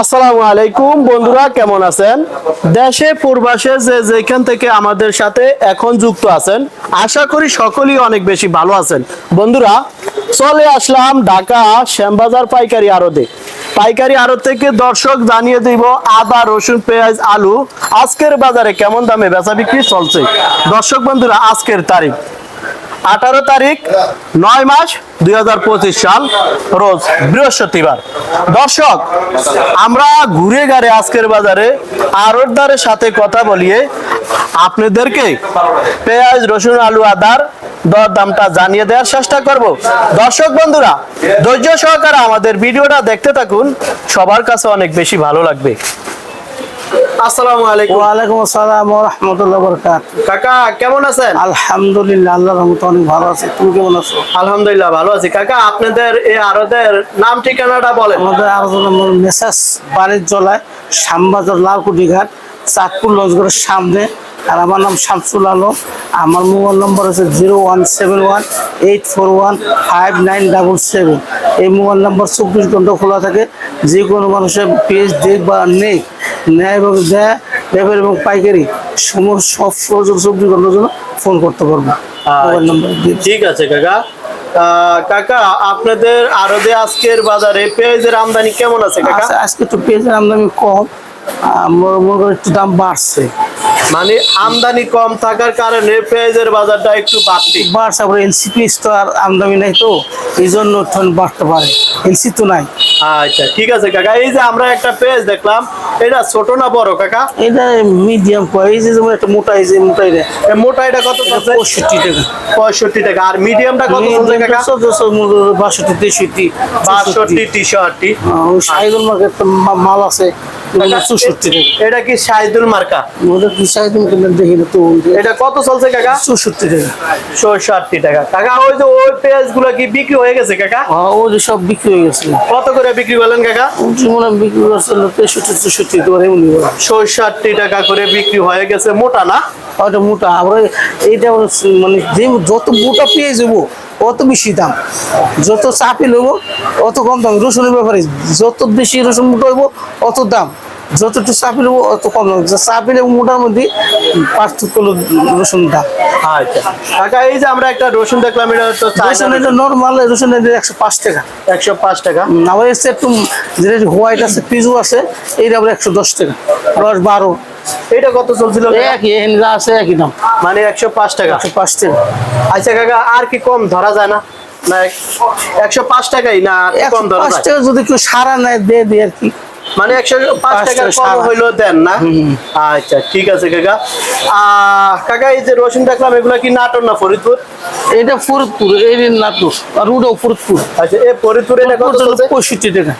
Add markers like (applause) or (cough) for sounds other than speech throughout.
আসসালামু আলাইকুম, বন্ধুরা, কেমন আছেন? দেশে, পূর্বাসে যে যেখান থেকে আমাদের সাথে এখন যুক্ত আছেন, আশা করি সকলেই অনেক বেশি ভালো আছেন। বন্ধুরা, চলে আসলাম ঢাকা শ্যামবাজার পাইকারি আড়তে। পাইকারি আড়ত থেকে দর্শক জানিয়ে দিব, আদা, রসুন, পেঁয়াজ, আলু, আজকের বাজারে কেমন দামে বেচা বিক্রি চলছে? দর্শক বন্ধুরা, আজকের তারিখ। আঠারো তারিখ, নয় মাস দুই সাল, রোজ বৃহস্পতিবার। দর্শক, আমরা ঘুরে গাড়ে আজকের বাজারে আড়তদারের সাথে কথা বলিয়ে আপনাদেরকে পেঁয়াজ, রসুন, আলু, আদার দর দামটা জানিয়ে দেওয়ার চেষ্টা করব। দর্শক বন্ধুরা, ধৈর্য সহকারে আমাদের ভিডিওটা দেখতে থাকুন। সবার কাছে অনেক বেশি ভালো লাগবে। আসসালামু আলাইকুম। আসসালাম ওয়া রাহমাতুল্লাহি ওয়া বারাকাতুহু। কাকা কেমন আছেন? আলহামদুলিল্লাহ আল্লাহর রহমতে অনেক ভালো আছে। তুমি কেমন আছো? আলহামদুলিল্লাহ ভালো আছি। কাকা আপনাদের এই আরদের নাম ঠিকানাটা বলেন। আমাদের আলোচনা মেসাজ বাণিজ্যলায় শ্যামবাজার লালকুটি ঘাট চাঁদপুর লঞ্চগড়ের সামনে। আর আমার নাম শামসুল আলম। আমার মোবাইল নম্বর আছে zero one seven one eight four one five nine double seven এই মোবাইল নম্বর চব্বিশ ঘণ্টা খোলা থাকে। যে কোনো মানুষের পেজ দেখ বা নেই নেয় এবং দেয় ব্যাপার এবং পাইকারি। সমস্ত সব চব্বিশ ঘণ্টার জন্য ফোন করতে পারব। মোবাইল নম্বর ঠিক আছে কাকা। কাকা আপনাদের আরদে আজকের বাজারে পেঁয়াজের আমদানি কেমন আছে কাকা? আচ্ছা, আজকে একটু পেঁয়াজের আমদানি কম। মনে একটু দাম বাড়ছে। মানে আমদানি কম থাকার কারণে পেঁয়াজের বাজারটা একটু বাড়তি। বাড়ছে আবার তো আর আমদানি নাই তো এই জন্য বাড়তে পারে। এনসি তো নাই। আচ্ছা ঠিক আছে কাকা। এই যে আমরা একটা পেঁয়াজ দেখলাম এটা ছোট না বড় কাকা? এটা মিডিয়াম এই যে যেমন একটা মোটা এই যে মোটা এটা। মোটা এটা কত পঁয়ষট্টি টাকা। পঁয়ষট্টি টাকা। আর মিডিয়ামটা কত চলছে কাকা? বাষট্টি তেষট্টি বাষট্টি তিনষট্টি সাইদুল মার্কেট মাল আছে। এটা কি শাহিদুল মার্কা? ওদের কি সাইদুল তো এটা কত চলছে কাকা? চৌষট্টি টাকা। ষাটটি টাকা। কাকা ওই যে ওই পেঁয়াজগুলো কি বিক্রি হয়ে গেছে কাকা? হ্যাঁ, ও যে সব বিক্রি হয়ে গেছে। কত করে বিক্রি করলেন কাকা? মনে বিক্রি করছে তেষট্টি চৌষট্টি তোমার এমনি টাকা করে বিক্রি হয়ে গেছে মোটা না? ওটা মোটা। আবার এইটা মানে যে যত মোটা পেয়ে যাব অত বেশি দাম। যত চাপি নেব অত কম দাম। রসুনের ব্যাপারে যত বেশি রসুন মোটা অত দাম। যত একটু চাপি নেব অত কম দাম। চাপি নেব মোটার মধ্যে পার্থক্য হলো রসুন দাম আচ্ছা। কাকা এই যে আমরা একটা রসুন দেখলাম এটা তো রসুন এটা নর্মাল রসুন এটা একশো পাঁচ টাকা। একশো পাঁচ টাকা। আবার এসে একটু যেটা হোয়াইট আছে পিজু আছে এইটা আবার একশো দশ টাকা। দশ বারো। এটা কত চলছিল একই যা আছে একই দাম। মানে একশো পাঁচ টাকা। একশো পাঁচ টাকা। আচ্ছা কাকা আর কি কম ধরা যায় না? একশো পাঁচ টাকাই কম ধরা পাঁচ টাকা যদি কেউ সারা নেয় দিয়ে দিই আর কি। মানে একশো পাঁচ পাঁচ টাকা টাকা কম সারা। দেন না? আচ্ছা ঠিক আছে কাকা। কাকা এই যে রসুন দেখলাম এগুলা কি নাটোর না ফরিদপুর? এটা ফরিদপুর এই নাটক আর ওটাও ফরিদপুর। আচ্ছা এই ফরিদপুর এটা কত চলছে? পঁয়ষট্টি টাকা।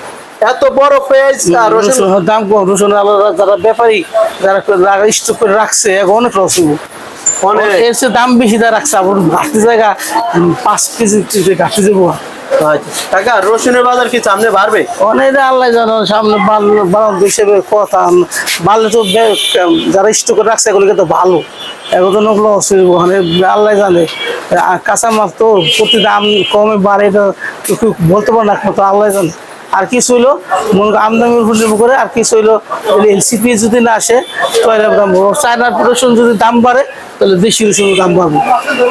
এত বড় পেঁয়াজ রসুন রসুন দাম কম রসুন যারা ব্যাপারী যারা স্টক করে রাখছে এখন অনেক রস হইব। অনেক এর চেয়ে দাম বেশি দা রাখছে আবার ঘাটতি জায়গা পাঁচ কেজি ঘাটতি যাব। আচ্ছা। রসুনের বাজার কি সামনে বাড়বে? অনেক আল্লাহ জানো সামনে হিসেবে কথা বাড়লে তো যারা স্টক রাখছে এগুলোকে তো ভালো। এখন নকল অসুবিধা ওখানে আল্লাহ জানে। কাঁচা মাছ তো প্রতি দাম কমে বাড়ে তো বলতে পারে না তো আল্লাহ জানে। আর কিছু হইল মনে করো আমদানির উপর নির্ভর করে আর কিছু হইল এলসিপি যদি না আসে তাহলে দাম চায়নার প্রোডাকশন যদি দাম বাড়ে তাহলে দেশি রসুনের দাম বাড়বে।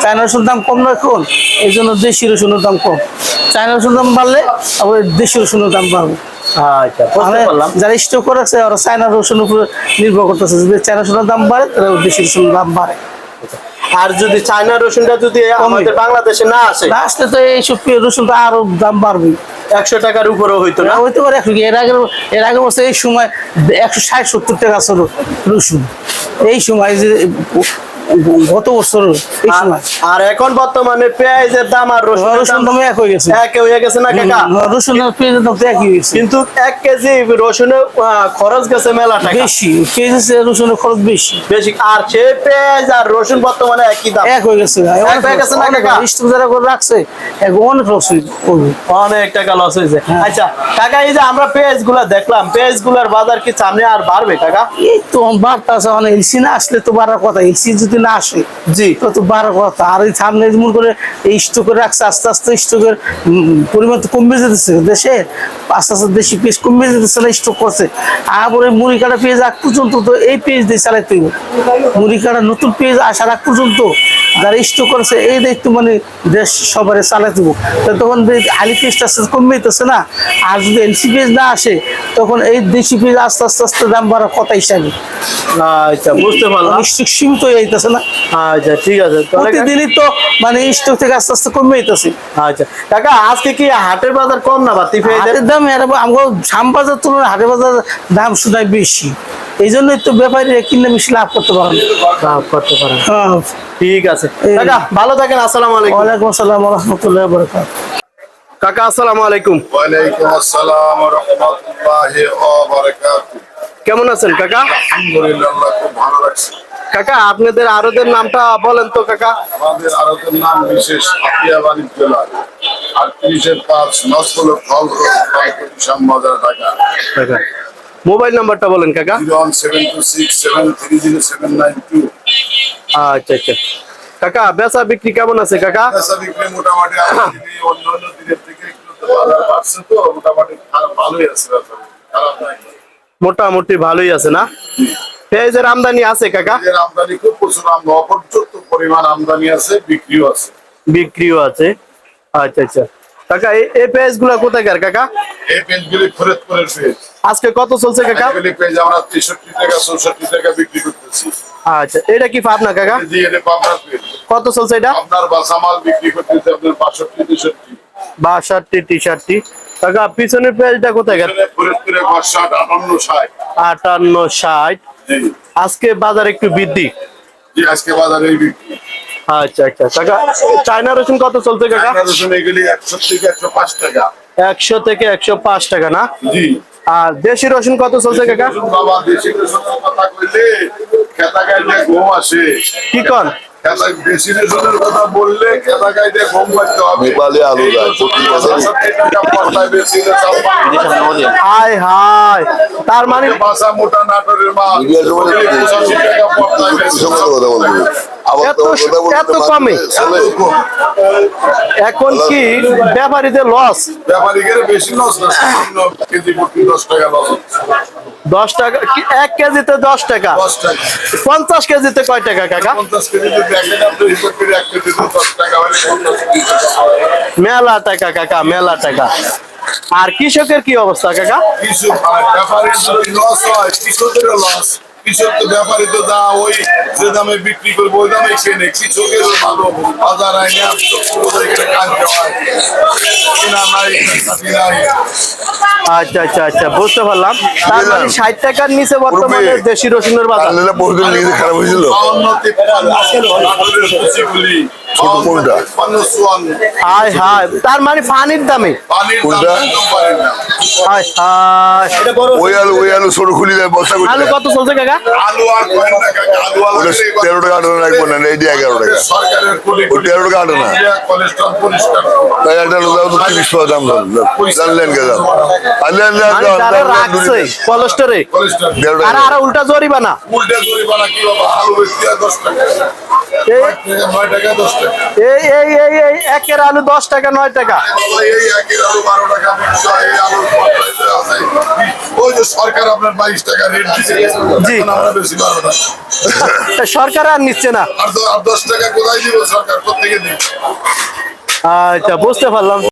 চায়না রসুন দাম কম না এখন এই জন্য দেশি রসুনের দাম কম। চায়না রসুন দাম বাড়লে আবার দেশি রসুনের দাম বাড়বে। আচ্ছা যারা স্টক করে রাখছে ওরা চায়না রসুনের উপর নির্ভর করতেছে। যদি চায়না রসুনের দাম বাড়ে তাহলে দেশি রসুনের দাম বাড়ে। আর যদি চায়না রসুনটা যদি আমাদের বাংলাদেশে না আসে না আসলে তো এইসব রসুন রসুনটা আরও দাম বাড়বে। একশো টাকার উপরেও হইতো না? না হইতে পারে একশো এর আগে এর আগে বছর এই সময় একশো ষাট সত্তর টাকা ছিল রসুন। এই সময় যে গত বছর আর- এখন বর্তমানে পেঁয়াজের দাম আর রসুন দাম এক হয়ে গেছে। এক হয়ে গেছে না কাকা? রসুন পেঁয়াজের দাম তো একই হয়েছে কিন্তু এক কেজি রসুনে খরচ গেছে মেলা টাকা। বেশি রসুনের খরচ বেশি। বেশি। আর সে পেঁয়াজ আর রসুন বর্তমানে একই দাম। এক হয়ে গেছে এক হয়ে গেছে না কাকা? স্টক যারা করে রাখছে এক অনেক টাকা লস হয়েছে। হ্যাঁ। আচ্ছা কাকা এই যে আমরা পেঁয়াজগুলা দেখলাম পেঁয়াজগুলার বাজার কি সামনে আর বাড়বে কাকা? এই তো আছে অনেক। এলসি না আসলে তো বাড়ার কথা। এলসি যদি যদি না আসে জি। কত বারো কথা। আর এই সামনে মনে করে এই স্টকে রাখছে আস্তে আস্তে স্টকের পরিমাণ তো কমে যেতেছে দেশে। আস্তে আস্তে দেশি পেঁয়াজ কমে যেতেছে না স্টক করছে। আবার এই মুড়ি কাটা পেঁয়াজ আগ পর্যন্ত তো এই পেঁয়াজ দিয়ে চালাইতে হবে মুড়ি কাটা নতুন পেঁয়াজ আসার আগ পর্যন্ত যারা স্টক করেছে এই দায়িত্ব মানে দেশ সবার চালাইতে হবে তখন আলি আস্তে যেতেছে না আর যদি এনসি পেঁয়াজ না আসে তখন এই দেশি পেঁয়াজ আস্তে আস্তে আস্তে দাম বাড়ার কথা হিসাবে আচ্ছা বুঝতে পারলাম। স্টক সীমিত হয়ে যাইতেছে না? আচ্ছা ঠিক আছে প্রতিদিনই তো মানে স্টক থেকে আস্তে আস্তে কমে যেতেছে আচ্ছা কাকা আজকে কি হাটের বাজার কম না বাতি হাটের দাম এর আমার ধাম বাজার তুলনায় হাটের বাজার দাম শোনায় বেশি। এই জন্যই তো ব্যাপারী কিনে বেশি লাভ করতে পারেন লাভ করতে পারেন হ্যাঁ। ঠিক আছে। কাকা ভালো থাকেন আসসালামু আলাইকুম। ওয়ালাইকুম আসসালাম রহমতুল্লাহ কাকা আসসালামু আলাইকুম। ওয়ালাইকুম আসসালাম রহমতুল্লাহি বারাকাতুহু। কেমন আছেন কাকা? আলহামদুলিল্লাহ খুব ভালো লাগছে কাকা আপনাদের আরদের নামটা বলেন তো কাকা। আমাদের আরতের নাম বিশেষ আপিয়া বাণিজ্য লাল আর তিরিশের পাঁচ নসল ফল শ্যামবাজার ঢাকা মোবাইল নাম্বারটা বলেন কাকা। আচ্ছা আচ্ছা। কাকা বেচা বিক্রি কেমন আছে কাকা? পেশা বিক্রি মোটামুটি অন্য (coughs) অন্য তো মোটামুটি ভালোই আছে মোটামুটি ভালোই আছে না পেঁয়াজের আমদানি আছে কাকা আমদানি খুব প্রচুর অপর্যাপ্ত পরিমাণ আমদানি আছে বিক্রিও আছে। বিক্রিও আছে। আচ্ছা আচ্ছা। কাকা এই- এই পেঁয়াজগুলা কোথাকার কাকা? এই পেজগুলি ফরিদপুরের পেজ আজকে কত চলছে কাকা? এগুলি পেজ আমরা তেষট্টি টাকা চৌষট্টি টাকা বিক্রি করতেছি। আচ্ছা এটা কি পাবনা কাকা? জি এটা পেজ কত চলছে এটা? আপনার বাসামাল বিক্রি করতেছে আপনার বাষট্টি তেষট্টি। বাষট্টি টি শার্টটি কাকা পিছনের পেঁয়াজটা কোথাকার এখানে ফরিদপুরে ষাট আটান্ন ষাট। আটান্ন ষাট। জি। আজকে বাজার একটু বৃদ্ধি। জি আজকে বাজারে এই বিক্রি আচ্ছা আচ্ছা। কাকা চায়না রসুন কত চলছে কাকা? রসুন এগুলি একশো থেকে একশো পাঁচ টাকা। একশো থেকে একশো পাঁচ টাকা না? জি। আর দেশি রসুন কত চলছে কাকা? বাবা দেশি রসুনের কথা কইলে খেতা ঘুম আসে। কি কন দেশি রসুনের কথা বললে খেতা ঘুম হবে। নেপালি আলু যায়, রসুন হাই হাই তার মানে মোটা নাটোরের কথা বলব। এত কমে? এখন কি ব্যাপারীদের লস দশ টাকা এক কেজিতে দশ টাকা? পঞ্চাশ কেজিতে কয় টাকা কাকা। মেলা টাকা কাকা মেলা টাকা। আর কৃষকের কি অবস্থা কাকা? মানে যদি লস হয় কৃষকেরও লস কৃষক তো ব্যাপারী তো যা ওই যে দামে বিক্রি করব ওই দামে কেনে কৃষকের ভালো। বাজার আইনে হয়। আচ্ছা আচ্ছা আচ্ছা বুঝতে পারলাম। তার মানে ষাট টাকার নিচে বর্তমানে। দেশি রসুনের বাজার। খারাপ হয়েছিল। কোনটা? হাই হাই তার মানে পানির দামে? পানির দাম কোনটা? একদম পানির দাম। হাই হাই ওই আলু ওই আলু ছোট খুলি দেয় বস্তা করে আলু দেয়। কত চলছে কাকা? আলু আর কয়েন টাকা আলু আলু ওটা তেরো টাকা আটানো রাখব না এই দিয়ে এগারো টাকা। সরকারের কোটি ও টাকা আটে কোলেস্ট্রল পরিষ্কার। তাই একটা আলু তো তিরিশ টাকা দাম দাম জানলেন কে দাম আনলেন রাখছে কলেস্টোরে আর আর উল্টা জরিমানা। উল্টে জরিমানা কি বাবা? আলু বেশি আর দশ টাকা। এই এই এই এই একের আলু দশ টাকা নয় টাকা। সরকার আপনার বাইশ টাকা রেট দিচ্ছে জি। আমরা বেশি বারো টাকা সরকার আর নিচ্ছে না। আর দশ টাকা কোথায় দিব সরকার? কোথেকে দিবে আচ্ছা বুঝতে পারলাম।